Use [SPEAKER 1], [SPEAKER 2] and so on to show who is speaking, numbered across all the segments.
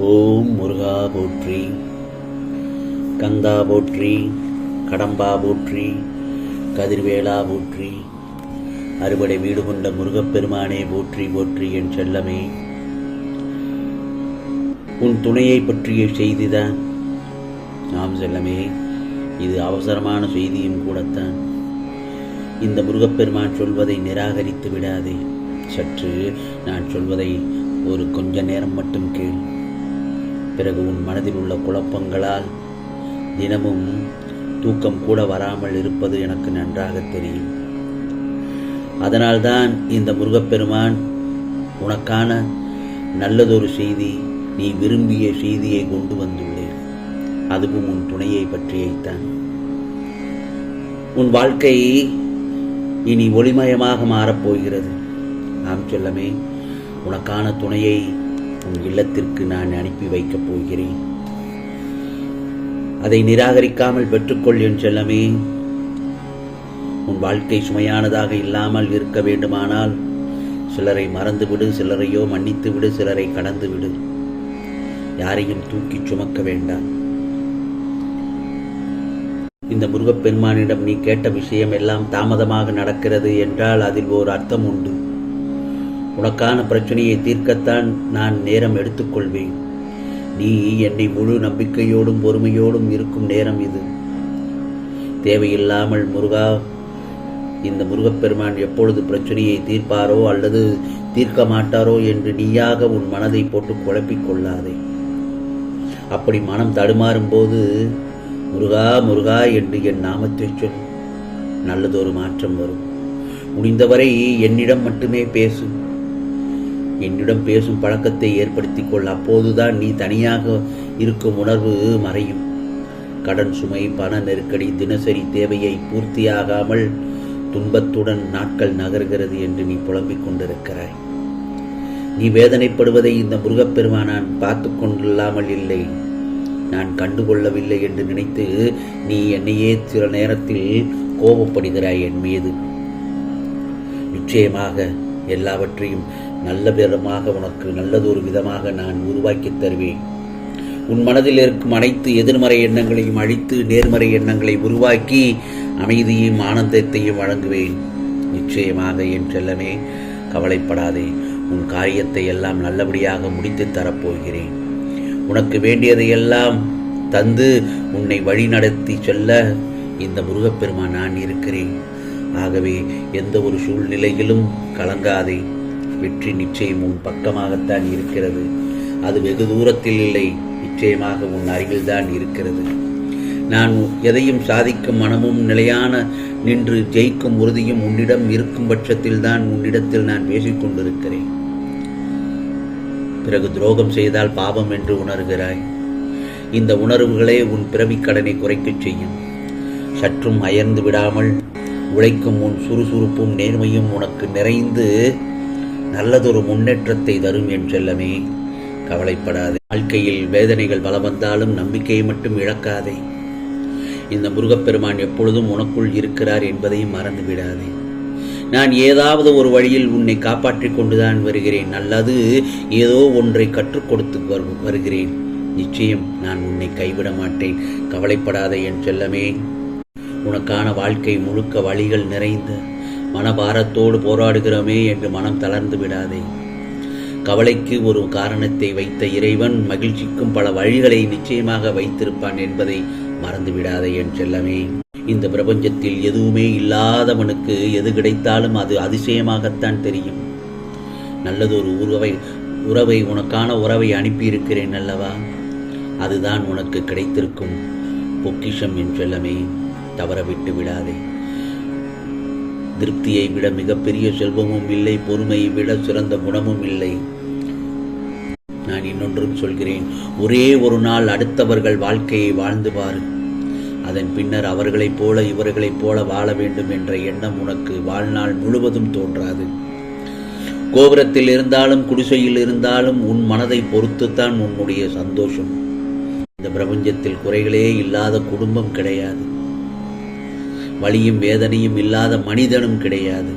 [SPEAKER 1] ஓம் முருகா போற்றி. கந்தா போற்றி. கடம்பா போற்றி. கதிர்வேலா போற்றி. அறுபடை வீடு கொண்ட முருகப்பெருமானே போற்றி போற்றி என் செல்லமே. உன் துணையை பற்றிய செய்திதான். நாம் செல்லமே இது அவசரமான செய்தியும் கூடத்தான். இந்த முருகப்பெருமான் சொல்வதை நிராகரித்து விடாதே. சற்று நான் சொல்வதை ஒரு கொஞ்ச நேரம் மட்டும் கேள். பிறகு உன் மனதில் உள்ள குழப்பங்களால் தினமும் தூக்கம் கூட வராமல் இருப்பது எனக்கு நன்றாக தெரியும். அதனால்தான் இந்த முருகப்பெருமான் உனக்கான நல்லதொரு செய்தி நீ விரும்பிய செய்தியை கொண்டு வந்துள்ளேன். அதுவும் உன் துணையை பற்றியைத்தான். உன் வாழ்க்கை இனி ஒளிமயமாக மாறப்போகிறது நாம் செல்லமே உனக்கான துணையை உன் இல்லத்திற்கு நான் அனுப்பி வைக்கப் போகிறேன். அதை நிராகரிக்காமல் பெற்றுக்கொள் என் செல்லமே. உன் வாழ்க்கை சுமையானதாக இல்லாமல் இருக்க வேண்டுமானால் சிலரை மறந்துவிடு சிலரையோ மன்னித்து விடு சிலரை கடந்து விடு யாரையும் தூக்கிச் சுமக்க வேண்டாம். இந்த முருகப்பெருமானிடம் நீ கேட்ட விஷயம் எல்லாம் தாமதமாக நடக்கிறது என்றால் அதில் ஓர் அர்த்தம் உண்டு. உனக்கான பிரச்சனையை தீர்க்கத்தான் நான் நேரம் எடுத்துக்கொள்வேன். நீ என்னை முழு நம்பிக்கையோடும் பொறுமையோடும் இருக்கும் நேரம் இது. தேவையில்லாமல் முருகா இந்த முருகப்பெருமான் எப்பொழுது பிரச்சனையை தீர்ப்பாரோ அல்லது தீர்க்க மாட்டாரோ என்று நீயாக உன் மனதை போட்டு குழப்பிக் கொள்ளாதே. அப்படி மனம் தடுமாறும் போது முருகா முருகா என்று என் நாமத்தை சொல். நல்லதொரு மாற்றம் வரும். முடிந்தவரை என்னிடம் மட்டுமே பேசு. என்னிடம் பேசும் பழக்கத்தை ஏற்படுத்திக் கொள். அப்போதுதான் நீ தனியாக இருக்கும் உணர்வு மறையும். கடன் சுமை பண நெருக்கடி தினசரி தேவையை பூர்த்தியாகாமல் துன்பத்துடன் நாட்கள் நகர்கிறது என்று நீ புலம்பிக் கொண்டிருக்கிறாய். நீ வேதனைப்படுவதை இந்த முருகப்பெருமானான் பார்த்து கொண்டில்லாமல் இல்லை. நான் கண்டுகொள்ளவில்லை என்று நினைத்து நீ என்னையே சில நேரத்தில் கோபப்படுகிறாய் என் மீது. நிச்சயமாக எல்லாவற்றையும் நல்ல விதமாக உனக்கு நல்லதொரு விதமாக நான் உருவாக்கித் தருவேன். உன் மனதில் இருக்கும் அனைத்து எதிர்மறை எண்ணங்களையும் அழித்து நேர்மறை எண்ணங்களை உருவாக்கி அமைதியும் ஆனந்தத்தையும் வழங்குவேன். நிச்சயமாக என் செல்லமே கவலைப்படாதே. உன் காரியத்தை எல்லாம் நல்லபடியாக முடித்து தரப்போகிறேன். உனக்கு வேண்டியதையெல்லாம் தந்து உன்னை வழிநடத்தி செல்ல இந்த முருகப்பெருமான் நான் இருக்கிறேன். ஆகவே எந்த ஒரு சூழ்நிலையிலும் கலங்காதே. வெற்றி நிச்சயம் உன் பக்கமாகத்தான் இருக்கிறது. அது வெகு தூரத்தில் இல்லை. நிச்சயமாக உன் அருகில்தான் இருக்கிறது. நான் எதையும் சாதிக்கும் மனமும் நிலையான நின்று ஜெயிக்கும் உறுதியும் உன்னிடம் இருக்கும் பட்சத்தில் தான் உன்னிடத்தில் நான் பேசிக்கொண்டிருக்கிறேன் பிறகு துரோகம் செய்தால் பாபம் என்று உணர்கிறாய். இந்த உணர்வுகளே உன் பிறவிக் கடனை குறைக்கச் செய்யும். சற்றும் அயர்ந்து விடாமல் உழைக்கும் உன் சுறுசுறுப்பும் நேர்மையும் உனக்கு நிறைந்து நல்லதொரு முன்னேற்றத்தை தரும் என் செல்லமே. கவலைப்படாதே. வாழ்க்கையில் வேதனைகள் பல வந்தாலும் நம்பிக்கையை மட்டும் இழக்காதே. இந்த முருகப்பெருமான் எப்பொழுதும் உனக்குள் இருக்கிறார் என்பதையும் மறந்து விடாதே நான் ஏதாவது ஒரு வழியில் உன்னை காப்பாற்றிக் கொண்டுதான் வருகிறேன். அல்லது ஏதோ ஒன்றை கற்றுக் கொடுத்து வரு- வருகிறேன். நிச்சயம் நான் உன்னை கைவிட மாட்டேன். கவலைப்படாதே என் செல்லமே. உனக்கான வாழ்க்கை முழுக்க வழிகள் நிறைந்த மனபாரத்தோடு போராடுகிறோமே என்று மனம் தளர்ந்து விடாதே. கவலைக்கு ஒரு காரணத்தை வைத்த இறைவன் மகிழ்ச்சிக்கும் பல வழிகளை நிச்சயமாக வைத்திருப்பான் என்பதை மறந்து விடாதே என் செல்லமே. இந்த பிரபஞ்சத்தில் எதுவுமே இல்லாதவனுக்கு எது கிடைத்தாலும் அது அதிசயமாகத்தான் தெரியும். நல்லதொரு உறவை உறவை உனக்கான உறவை அனுப்பியிருக்கிறேன் அல்லவா? அதுதான் உனக்கு கிடைத்திருக்கும் பொக்கிஷம் என் செல்லமே. தவற விட்டு விடாதே. திருப்தியை விட மிகப்பெரிய செல்வமும் இல்லை பொறுமையை விட சிறந்த குணமும் இல்லை. நான் இன்னொன்றும் சொல்கிறேன். ஒரே ஒரு நாள் அடுத்தவர்கள் வாழ்க்கையை வாழ்ந்து பாரு. அதன் பின்னர் அவர்களைப் போல இவர்களைப் போல வாழ வேண்டும் என்ற எண்ணம் உனக்கு வாழ்நாள் முழுவதும் தோன்றாது. கோபுரத்தில் இருந்தாலும் குடிசையில் இருந்தாலும் உன் மனதை பொறுத்துத்தான் உன்னுடைய சந்தோஷம். இந்த பிரபஞ்சத்தில் குறைகளே இல்லாத குடும்பம் கிடையாது. வலியும் வேதனையும் இல்லாத மனிதனும் கிடையாது.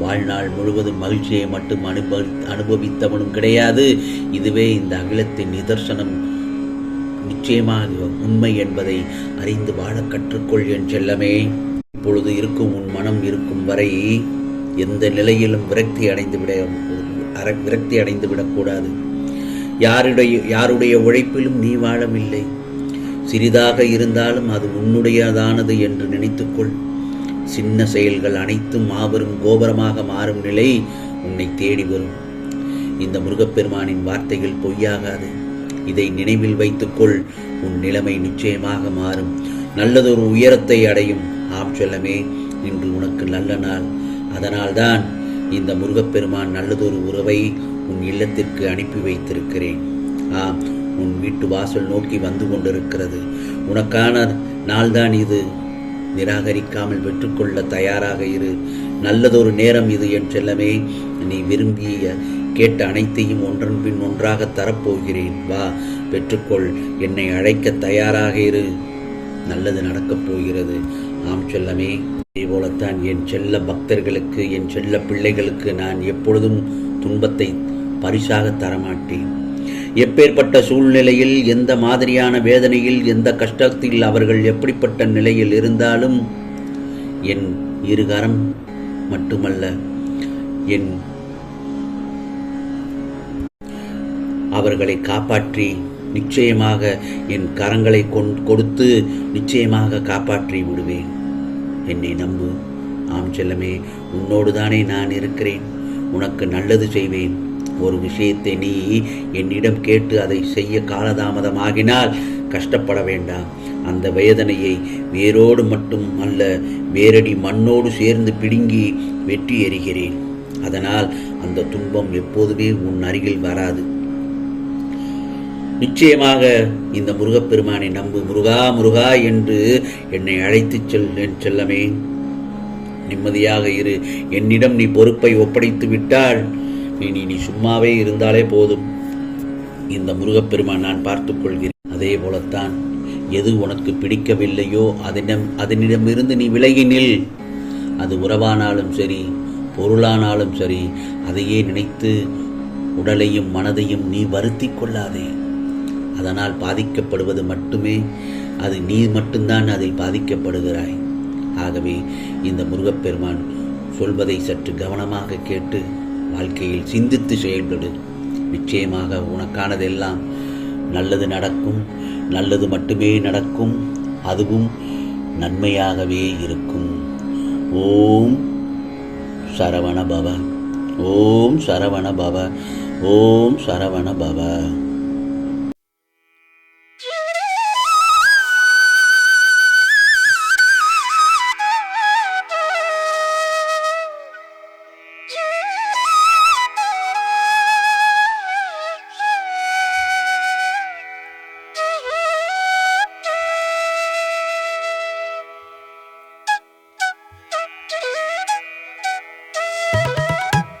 [SPEAKER 1] வாழ்நாள் முழுவதும் மகிழ்ச்சியை மட்டும் அனுபவி அனுபவித்தவனும் கிடையாது. இதுவே இந்த அகிலத்தின் நிதர்சனம். நிச்சயமாக உண்மை என்பதை அறிந்து வாழ கற்றுக்கொள் என் செல்லமே. இப்பொழுது இருக்கும் உன் மனம் இருக்கும் வரை எந்த நிலையிலும் விரக்தி அடைந்து விட விரக்தி அடைந்து விடக்கூடாது. யாருடைய யாருடைய உழைப்பிலும் நீ வாழவில்லை. சிறிதாக இருந்தாலும் அது உன்னுடையதானது என்று நினைத்துக்கொள். சின்ன செயல்கள் அனைத்தும் மாபெரும் கோபுரமாக மாறும் நிலை உன்னை தேடி வரும். இந்த முருகப்பெருமானின் வார்த்தைகள் பொய்யாகாது. இதை நினைவில் வைத்துக்கொள். உன் நிலைமை நிச்சயமாக மாறும். நல்லதொரு உயரத்தை அடையும். ஆம் செல்லமே இன்று உனக்கு நல்ல நாள். அதனால்தான் இந்த முருகப்பெருமான் நல்லதொரு உறவை உன் இல்லத்திற்கு அனுப்பி வைத்திருக்கிறேன். ஆம் உன் வீட்டு வாசல் நோக்கி வந்து கொண்டிருக்கிறது. உனக்கான நாள்தான் இது. நிராகரிக்காமல் வெற்றுக்கொள்ள தயாராக இரு. நல்லதொரு நேரம் இது என் செல்லமே. நீ விரும்பிய கேட்ட அனைத்தையும் ஒன்றன் பின் ஒன்றாக தரப்போகிறேன். வா பெற்றுக்கொள். என்னை அழைக்க தயாராக இரு. நல்லது நடக்கப் போகிறது. ஆம் செல்லமே. இதே போலத்தான் என் செல்ல பக்தர்களுக்கு என் செல்ல பிள்ளைகளுக்கு நான் எப்பொழுதும் துன்பத்தை பரிசாக தரமாட்டேன். எப்பேற்பட்ட சூழ்நிலையில் எந்த மாதிரியான வேதனையில் எந்த கஷ்டத்தில் அவர்கள் எப்படிப்பட்ட நிலையில் இருந்தாலும் என் இருகரம் மட்டுமல்ல என் அவர்களை காப்பாற்றி நிச்சயமாக என் கரங்களை கொண் கொடுத்து நிச்சயமாக காப்பாற்றி விடுவேன். என்னை நம்பு. ஆம் செல்லமே உன்னோடு தானே நான் இருக்கிறேன். உனக்கு நல்லது செய்வேன். ஒரு விஷயத்தை நீ என்னிடம் கேட்டு அதை செய்ய காலதாமதமாகினால் கஷ்டப்பட வேண்டாம். அந்த வேதனையை வேரோடு மட்டும் அல்ல வேரடி மண்ணோடு சேர்ந்து பிடுங்கி வெட்டி எறிகிறேன். அதனால் அந்த துன்பம் எப்போதுமே உன் அருகில் வராது. நிச்சயமாக இந்த முருகப்பெருமானை நம்பு. முருகா முருகா என்று என்னை அழைத்துச் செல் என் செல்லமே. நிம்மதியாக இரு. என்னிடம் நீ பொறுப்பை ஒப்படைத்து விட்டால் இனி நீ சும்மாவே இருந்தாலே போதும். இந்த முருகப்பெருமான் நான் பார்த்து கொள்கிறேன். அதே போலத்தான் எது உனக்கு பிடிக்கவில்லையோ அதனிடம் அதனிடமிருந்து நீ விலகி நில். அது உறவானாலும் சரி பொருளானாலும் சரி அதையே நினைத்து உடலையும் மனதையும் நீ வருத்தி கொள்ளாதே. அதனால் பாதிக்கப்படுவது மட்டுமே அது நீ மட்டும்தான் அதில் பாதிக்கப்படுகிறாய். ஆகவே இந்த முருகப்பெருமான் சொல்வதை சற்று கவனமாக கேட்டு வாழ்க்கையில் சிந்தித்து செயல்படு. நிச்சயமாக உனக்கானதெல்லாம் நல்லது நடக்கும். நல்லது மட்டுமே நடக்கும். அதுவும் நன்மையாகவே இருக்கும். ஓம் சரவண பவ. ஓம் சரவண பவ. ஓம் சரவண பவ.